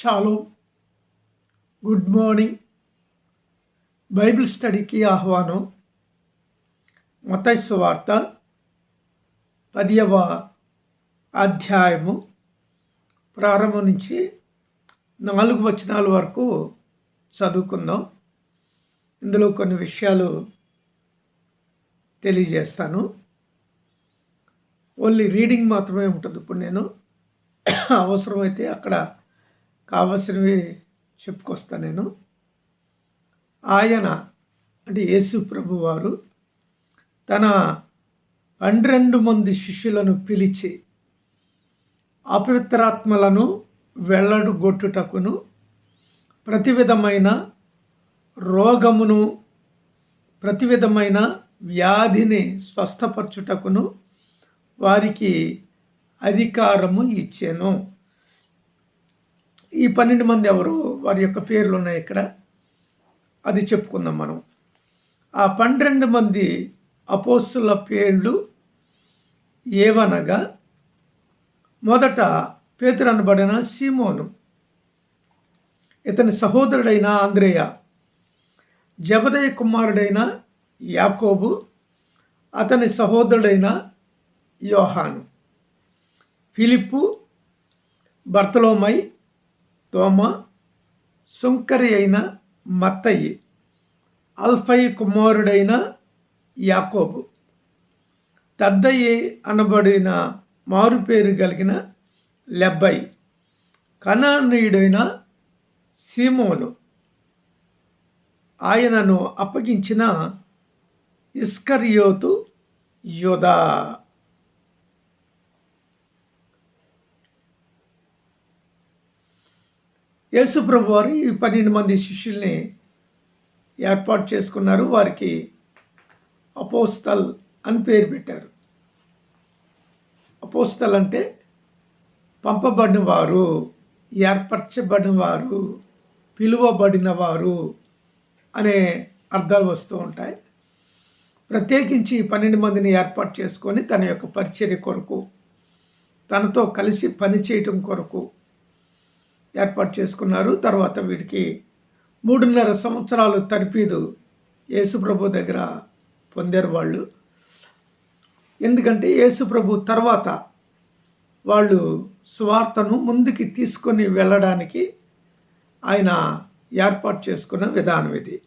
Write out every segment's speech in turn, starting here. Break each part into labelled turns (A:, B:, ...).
A: Shalom good morning. Bible స్టడీకి ఆహ్వానం. మతైసు వార్త పదియవ అధ్యాయము ప్రారంభం నుంచి నాలుగు వచనాల వరకు చదువుకుందాం. ఇందులో కొన్ని విషయాలు తెలియజేస్తాను. ఓన్లీ రీడింగ్ మాత్రమే ఉంటుంది. ఇప్పుడు నేను అవసరమైతే అక్కడ కావలసినవి చెప్పుకొస్తా నేను. ఆయన అంటే యేసు ప్రభు వారు తన పన్నెండు మంది శిష్యులను పిలిచి అపవిత్రాత్మలను వెళ్ళడుగొట్టుటకును ప్రతి విధమైన రోగమును ప్రతి విధమైన వ్యాధిని స్వస్థపరచుటకును వారికి అధికారము ఇచ్చాను. ఈ పన్నెండు మంది ఎవరు? వారి యొక్క పేర్లు ఉన్నాయి ఇక్కడ. అది చెప్పుకుందాం మనం. ఆ పన్నెండు మంది అపోస్తుల పేర్లు ఏవనగా మొదట పేతురు అనబడిన సీమోను ఇతని సహోదరుడైన ఆంధ్రేయ జబదయ కుమారుడైన యాకోబు అతని సహోదరుడైన యోహాను ఫిలిప్పు బర్తలోమై తోమ సుంకరి అయిన మత్తయి అల్ఫై కుమారుడైన యాకోబు. తద్దయి అనబడిన మారుపేరు కలిగిన లెబ్బై కనానీయుడైన సీమోను. ఆయనను అప్పగించిన ఇస్కరియోతు యోధా యేసుప్రభు వారు ఈ పన్నెండు మంది శిష్యుల్ని ఏర్పాటు చేసుకున్నారు. వారికి అపోస్తల్ అని పేరు పెట్టారు. అపోస్తల్ అంటే పంపబడిన వారు ఏర్పరచబడిన వారు పిలువబడిన వారు అనే అర్థాలు వస్తూ ఉంటాయి. ప్రత్యేకించి పన్నెండు మందిని ఏర్పాటు చేసుకొని తన యొక్క పరిచర్య కొరకు తనతో కలిసి పనిచేయటం కొరకు ఏర్పాటు చేసుకున్నారు. తర్వాత వీటికి మూడున్నర సంవత్సరాలు తరిపీదు యేసుప్రభు దగ్గర పొందారు వాళ్ళు. ఎందుకంటే యేసుప్రభు తర్వాత వాళ్ళు స్వార్థను ముందుకి తీసుకొని వెళ్ళడానికి ఆయన ఏర్పాటు చేసుకున్న విధానం ఇది.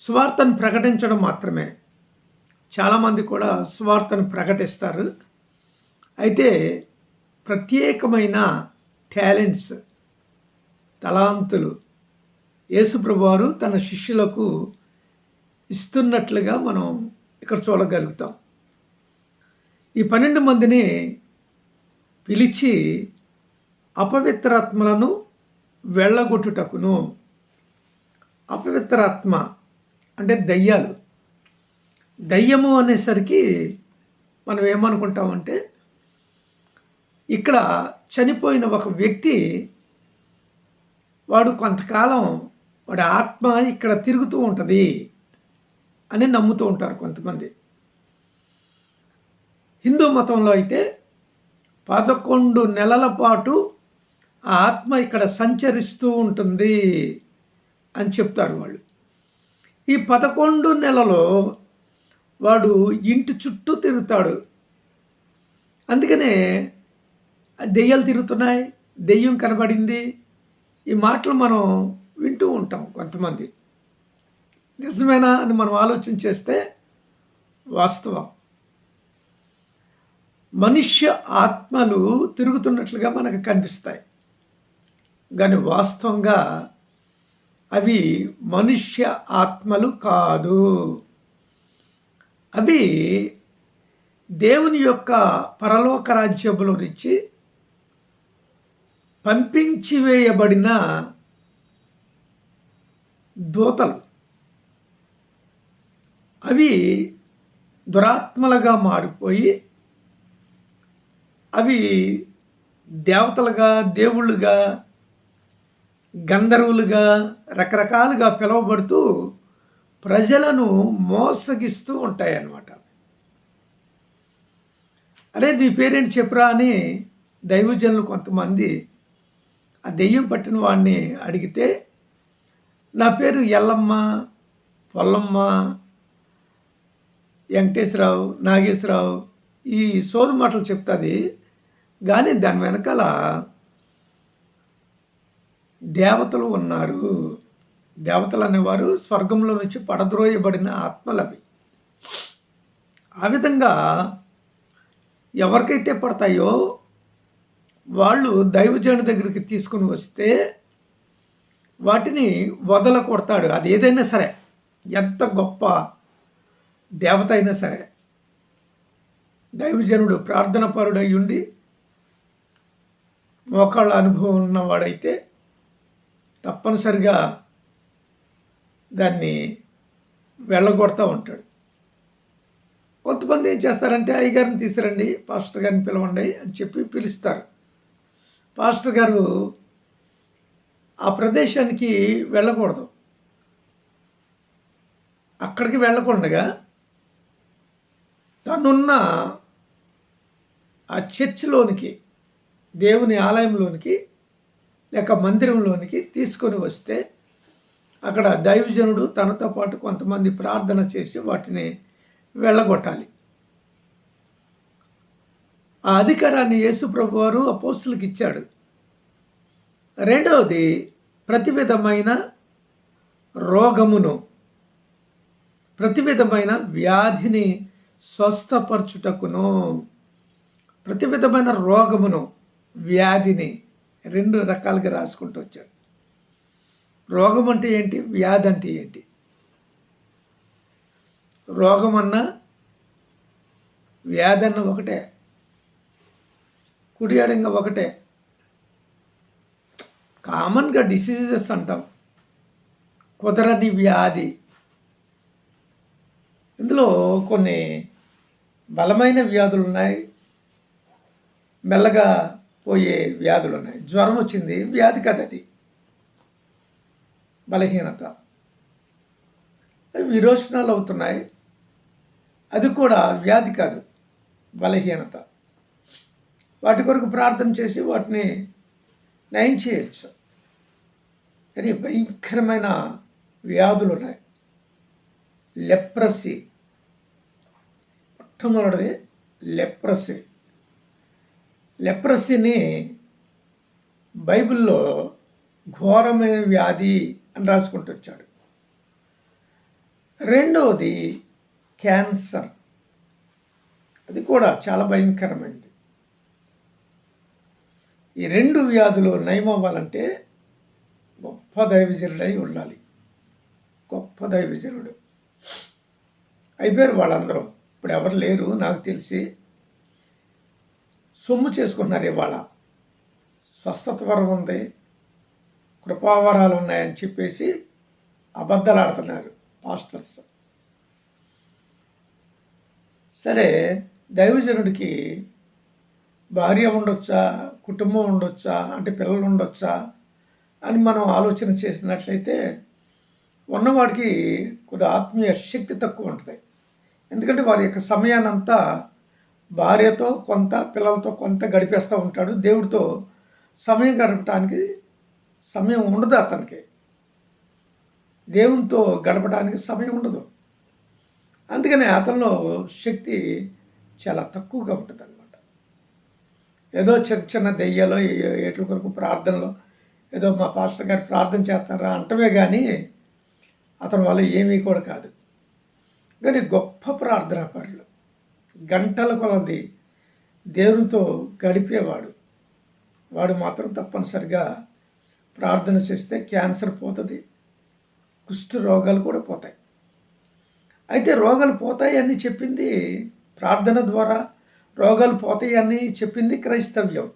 A: స్వార్థను ప్రకటించడం మాత్రమే. చాలామంది కూడా స్వార్థను ప్రకటిస్తారు. అయితే ప్రత్యేకమైన టాలెంట్స్ తలాంతులు. యేసుప్రభువారు తన శిష్యులకు ఇస్తున్నట్లుగా మనం ఇక్కడ చూడగలుగుతాం. ఈ పన్నెండు మందిని పిలిచి అపవిత్రాత్మలను వెళ్ళగొట్టుటకును. అపవిత్రాత్మ అంటే దయ్యాలు. దయ్యము అనేసరికి మనం ఏమనుకుంటామంటే ఇక్కడ చనిపోయిన ఒక వ్యక్తి వాడు కొంతకాలం వాడి ఆత్మ ఇక్కడ తిరుగుతూ ఉంటుంది అని నమ్ముతూ ఉంటారు కొంతమంది. హిందూ మతంలో అయితే పదకొండు నెలల పాటు ఆ ఆత్మ ఇక్కడ సంచరిస్తూ ఉంటుంది అని చెప్తారు వాళ్ళు. ఈ పదకొండు నెలలో వాడు ఇంటి చుట్టూ తిరుగుతాడు. అందుకనే దెయ్యాలు తిరుగుతున్నాయి దెయ్యం కనబడింది. ఈ మాటలు మనం వింటూ ఉంటాం కొంతమంది. నిజమేనా అని మనం ఆలోచన చేస్తే వాస్తవం. మనుష్య ఆత్మలు తిరుగుతున్నట్లుగా మనకు కనిపిస్తాయి. కానీ వాస్తవంగా అవి మనుష్య ఆత్మలు కాదు. అవి దేవుని యొక్క పరలోక రాజ్యములో నుంచి పంపించివేయబడిన దూతలు. అవి దురాత్మలుగా మారిపోయి అవి దేవతలుగా దేవుళ్ళుగా గంధర్వులుగా రకరకాలుగా పిలువబడుతూ ప్రజలను మోసగిస్తూ ఉంటాయి అన్నమాట అరే నీ పేరేంటి చెప్పురా అని దైవజనులు కొంతమంది ఆ దెయ్యం పట్టిన వాడిని అడిగితే నా పేరు ఎల్లమ్మ పొల్లమ్మ వెంకటేశ్వరరావు నాగేశ్వరరావు ఈ సోదు మాటలు చెప్తుంది. కానీ దాని వెనకాల దేవతలు ఉన్నారు. దేవతలు అనేవారు స్వర్గంలో నుంచి పడద్రోయబడిన ఆత్మలు అవి. ఆ విధంగా ఎవరికైతే పడతాయో వాళ్ళు దైవజనుడి దగ్గరికి తీసుకుని వస్తే వాటిని వదల కొడతాడు అది ఏదైనా సరే ఎంత గొప్ప దేవత అయినా సరే దైవజనుడు ప్రార్థన పరుడై ఉండి మోకాళ్ళ అనుభవం ఉన్నవాడైతే తప్పనిసరిగా దాన్ని వెళ్ళగొడతా ఉంటాడు. కొంతమంది ఏం చేస్తారంటే అయ్యగారిని తీసుకురండి పాస్టర్ గారిని పిలవండి అని చెప్పి పిలుస్తారు. పాస్టర్ గారు ఆ ప్రదేశానికి వెళ్ళకూడదు. అక్కడికి వెళ్ళకుండా తనున్న ఆ చర్చిలోనికి దేవుని ఆలయంలోనికి లేక మందిరంలోనికి తీసుకొని వస్తే అక్కడ దైవజనుడు తనతో పాటు కొంతమంది ప్రార్థన చేసి వాటిని వెళ్ళగొట్టాలి. ఆ అధికారాన్ని యేసుప్రభు వారు అపోస్తులకు ఇచ్చాడు. రెండవది ప్రతి విధమైన రోగమును ప్రతి విధమైన వ్యాధిని స్వస్థపరచుటకును ప్రతి విధమైన రోగమును వ్యాధిని రెండు రకాలుగా రాసుకుంటూ వచ్చాడు. రోగం అంటే ఏంటి? వ్యాధి అంటే ఏంటి? రోగం అన్నా వ్యాధి అన్న ఒకటే. కుడియాడ ఇంకా ఒకటే. కామన్గా డిసీజెస్ అంటాం. కుదరని వ్యాధి. ఇందులో కొన్ని బలమైన వ్యాధులు ఉన్నాయి మెల్లగా పోయే వ్యాధులు ఉన్నాయి జ్వరం వచ్చింది. వ్యాధి కదా అది. బలహీనత. విరోచనాలు అవుతున్నాయి. అది కూడా వ్యాధి కాదు. బలహీనత. వాటి కొరకు ప్రార్థన చేసి వాటిని నయం చేయొచ్చు. కానీ భయంకరమైన వ్యాధులు ఉన్నాయి. లెప్రసీ. మొట్టమొదటిది లెప్రసీ. లెప్రసీని బైబిల్లో ఘోరమైన వ్యాధి అని రాసుకుంటూ వచ్చాడు. రెండవది క్యాన్సర్. అది కూడా చాలా భయంకరమైనది. ఈ రెండు వ్యాధులు నయమవ్వాలంటే గొప్ప దైవజనుడై ఉండాలి. గొప్ప దైవజనుడు. అయిపోయారు వాళ్ళందరూ. ఇప్పుడు ఎవరు లేరు నాకు తెలిసి. సొమ్ము చేసుకున్నారు ఇవాళ. స్వస్థత వరం ఉంది. కృపావరాలు ఉన్నాయని చెప్పేసి అబద్ధాలు ఆడుతున్నారు పాస్టర్స్. సరే దైవజనుడికి భార్య ఉండొచ్చా? కుటుంబం ఉండొచ్చా? అంటే పిల్లలు ఉండొచ్చా? అని మనం ఆలోచన చేసినట్లయితే ఉన్నవాడికి కొద్దిగా ఆత్మీయ శక్తి తక్కువ ఉంటుంది. ఎందుకంటే వారి యొక్క సమయానంతా భార్యతో కొంత పిల్లలతో కొంత గడిపేస్తూ ఉంటాడు. దేవుడితో సమయం గడపడానికి సమయం ఉండదు అతనికి. దేవునితో గడపడానికి సమయం ఉండదు. అందుకని అతనిలో శక్తి చాలా తక్కువగా ఉంటుంది ఏదో చిన్న చిన్న దెయ్యాలో ఏట్ల కొరకు ప్రార్థనలో ఏదో మా పాస్టర్ గారు ప్రార్థన చేస్తారా అంటమే కానీ అతని వల్ల ఏమీ కూడా కాదు. కానీ గొప్ప ప్రార్థన పనులు. గంటల కొలది దేవునితో గడిపేవాడు. వాడు మాత్రం తప్పనిసరిగా ప్రార్థన చేస్తే క్యాన్సర్ పోతుంది కుష్ఠ రోగాలు కూడా పోతాయి. అయితే రోగాలు పోతాయి అని చెప్పింది ప్రార్థన ద్వారా రోగాలు పోతాయని చెప్పింది క్రైస్తవ్యం.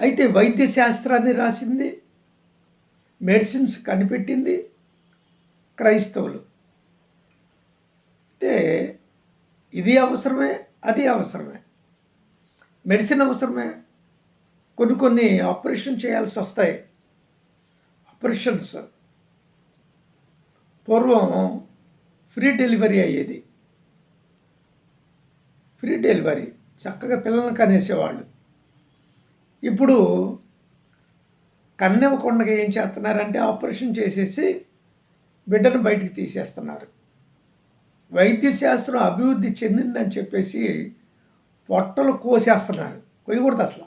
A: అయితే వైద్య శాస్త్రాన్ని రాసింది మెడిసిన్స్ కనిపెట్టింది క్రైస్తవులు. అయితే ఇది అవసరమే అది అవసరమే. మెడిసిన్ అవసరమే. కొన్ని కొన్ని ఆపరేషన్ చేయాల్సి వస్తాయి. ఆపరేషన్స్. పూర్వం ఫ్రీ డెలివరీ అయ్యేది. ఫ్రీ డెలివరీ చక్కగా పిల్లల్ని కనేసేవాళ్ళు. ఇప్పుడు కన్నెవ్వకుండా ఏం చేస్తున్నారంటే ఆపరేషన్ చేసేసి బిడ్డను బయటికి తీసేస్తున్నారు. వైద్య శాస్త్రం అభివృద్ధి చెందిందని చెప్పేసి పొట్టలు కోసేస్తున్నారు. కొయ్యకూడదు అసలు.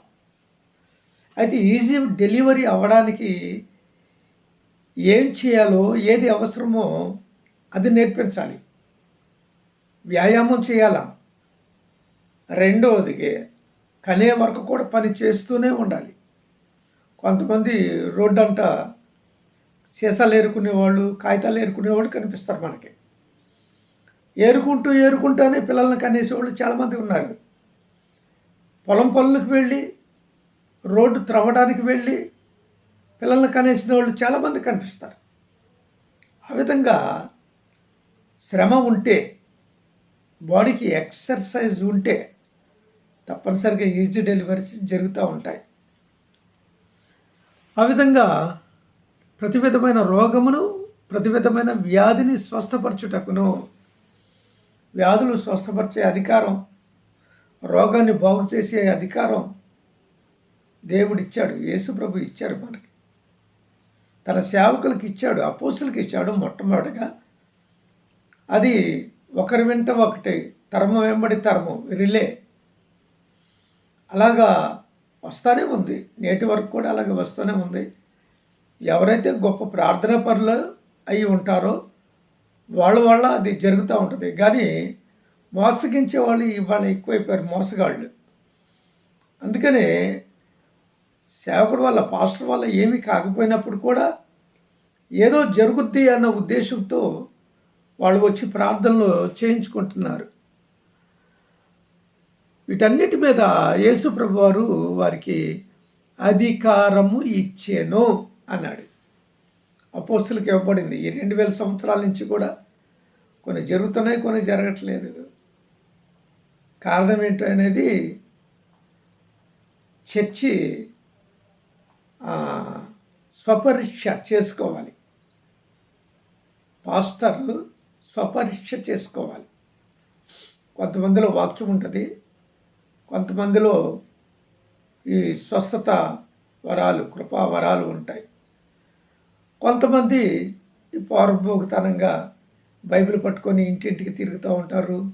A: అయితే ఈజీ డెలివరీ అవ్వడానికి ఏం చేయాలో ఏది అవసరమో అది నేర్పించాలి. వ్యాయామం చేయాలా? రెండవదికి కనే వరకు కూడా పని చేస్తూనే ఉండాలి. కొంతమంది రోడ్డు అంట సీసాలు ఏరుకునేవాళ్ళు కాగితాలు ఏరుకునేవాళ్ళు కనిపిస్తారు మనకి. ఏరుకుంటూ ఏరుకుంటూనే పిల్లల్ని కనేసేవాళ్ళు చాలామంది ఉన్నారు. పొలం పనులకు వెళ్ళి రోడ్డు త్రవ్వడానికి వెళ్ళి పిల్లల్ని కనేసిన వాళ్ళు చాలామంది కనిపిస్తారు. ఆ విధంగా శ్రమ ఉంటే బాడీకి ఎక్సర్సైజ్ ఉంటే తప్పనిసరిగా ఈజీ డెలివరీస్ జరుగుతూ ఉంటాయి. ఆ విధంగా ప్రతి విధమైన రోగమును ప్రతి విధమైన వ్యాధిని స్వస్థపరచుటకును వ్యాధులు స్వస్థపరిచే అధికారం రోగాన్ని బాగు చేసే అధికారం దేవుడిచ్చాడు. యేసుప్రభు ఇచ్చాడు మనకి. తన సేవకులకు ఇచ్చాడు అపోసులకు ఇచ్చాడు మొట్టమొదటిగా. అది ఒకరి వెంట ఒకటి తరము వెంబడి తరము రిలే. అలాగా వస్తూనే ఉంది. నేటి వరకు కూడా అలాగే వస్తూనే ఉంది. ఎవరైతే గొప్ప ప్రార్థన పనులు అయి ఉంటారో వాళ్ళ వల్ల అది జరుగుతూ ఉంటుంది. కానీ మోసగించే వాళ్ళు ఇవాళ ఎక్కువైపోయారు మోసగాళ్ళు. అందుకనే సేవకుడు వల్ల పాస్టర్ వల్ల ఏమీ కాకపోయినప్పుడు కూడా ఏదో జరుగుద్ది అన్న ఉద్దేశంతో వాళ్ళు వచ్చి ప్రార్థనలు చేయించుకుంటున్నారు. వీటన్నిటి మీద యేసుప్రభు వారు వారికి అధికారము ఇచ్చాను అన్నాడు. అపోస్తులకు ఇవ్వబడింది. ఈ రెండు వేల సంవత్సరాల నుంచి కూడా కొన్ని జరుగుతున్నాయి కొన్ని జరగట్లేదు. కారణం ఏంటో అనేది చర్చి స్వపరీక్ష చేసుకోవాలి. పాస్టర్ స్వపరీక్ష చేసుకోవాలి. కొంతమందిలో వాక్యం ఉంటుంది కొంతమందిలో ఈ స్వస్థత వరాలు కృపా వరాలు ఉంటాయి. కొంతమంది ఈ పౌరభోగతనంగా బైబిల్ పట్టుకొని ఇంటింటికి తిరుగుతూ ఉంటారు.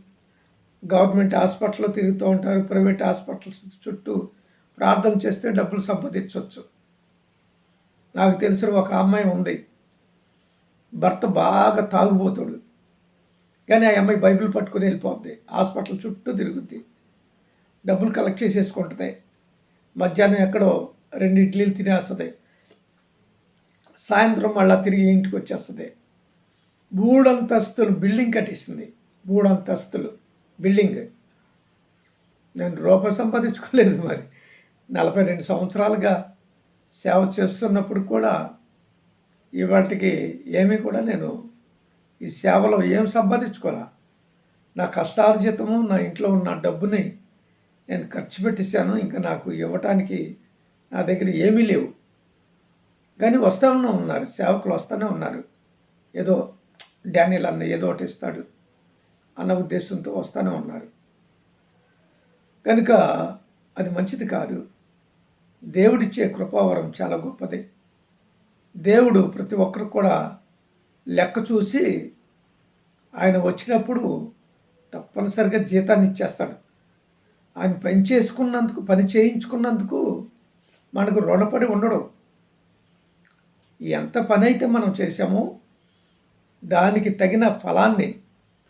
A: గవర్నమెంట్ హాస్పిటల్లో తిరుగుతూ ఉంటారు. ప్రైవేట్ హాస్పిటల్స్ చుట్టూ ప్రార్థన చేస్తే డబ్బులు సంపాదించవచ్చు. నాకు తెలిసిన ఒక అమ్మాయి ఉంది. భర్త బాగా తాగుబోతాడు. కానీ ఆ అమ్మాయి బైబిల్ పట్టుకొని వెళ్ళిపోద్ది. హాస్పిటల్ చుట్టూ తిరుగుద్ది. డబ్బులు కలెక్ట్ చేసేసుకుంటుంది. మధ్యాహ్నం ఎక్కడో రెండు ఇడ్లీలు తినేస్తుంది. సాయంత్రం మళ్ళీ తిరిగి ఇంటికి వచ్చేస్తుంది. మూడంతస్తులు బిల్డింగ్ కట్టేసింది. మూడంతస్తులు బిల్డింగ్. నేను రూపాయి సంపాదించుకోలేదు మరి. నలభై రెండు సంవత్సరాలుగా సేవ చేస్తున్నప్పుడు కూడా ఇవాటికి ఏమీ కూడా నేను ఈ సేవలో ఏం సంపాదించుకోలే? నా కష్టార్జితము నా ఇంట్లో ఉన్న డబ్బుని నేను ఖర్చు పెట్టేశాను ఇంకా నాకు ఇవ్వటానికి నా దగ్గర ఏమీ లేవు. కానీ వస్తూనే ఉన్నారు సేవకులు వస్తూనే ఉన్నారు. ఏదో డానియల్ అన్న ఏదో ఒకటి ఇస్తాడు అన్న ఉద్దేశంతో వస్తూనే ఉన్నారు. కనుక అది మంచిది కాదు. దేవుడిచ్చే కృపావరం చాలా గొప్పది. దేవుడు ప్రతి ఒక్కరు కూడా లెక్క చూసి ఆయన వచ్చినప్పుడు తప్పనిసరిగా జీతాన్ని ఇచ్చేస్తాడు. ఆమె పని చేసుకున్నందుకు పని చేయించుకున్నందుకు మనకు రుణపడి ఉండడు. ఎంత పని అయితే మనం చేసామో దానికి తగిన ఫలాన్ని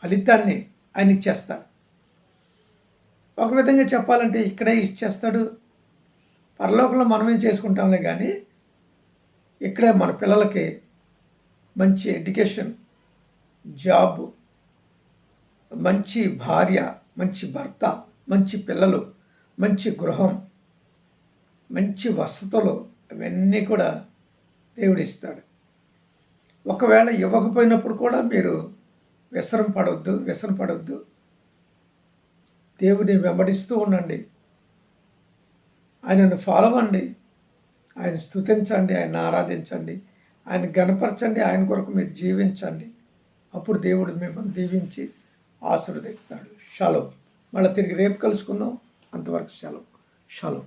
A: ఫలితాన్ని ఆయన ఇచ్చేస్తాడు. ఒక విధంగా చెప్పాలంటే ఇక్కడే ఇచ్చేస్తాడు. పరలోకంలో మనమేం చేసుకుంటాంలే కానీ ఇక్కడే మన పిల్లలకి మంచి ఎడ్యుకేషన్ జాబ్ మంచి భార్య మంచి భర్త మంచి పిల్లలు మంచి గృహం మంచి వసతులు అవన్నీ కూడా దేవుడు ఇస్తాడు ఒకవేళ ఇవ్వకపోయినప్పుడు కూడా మీరు వ్యసనం పడవద్దు వ్యసనం పడవద్దు దేవుడిని వెంబడిస్తూ ఉండండి. ఆయనను ఫాలో అవ్వండి. ఆయన స్థుతించండి ఆయన ఆరాధించండి. ఆయన గనపరచండి ఆయన కొరకు మీరు జీవించండి. అప్పుడు దేవుడు మిమ్మల్ని దీవించి ఆశీర్వదిస్తాడు. షలో మళ్ళీ తిరిగి రేపు కలుసుకుందాం. అంతవరకు సెలవు. షలో.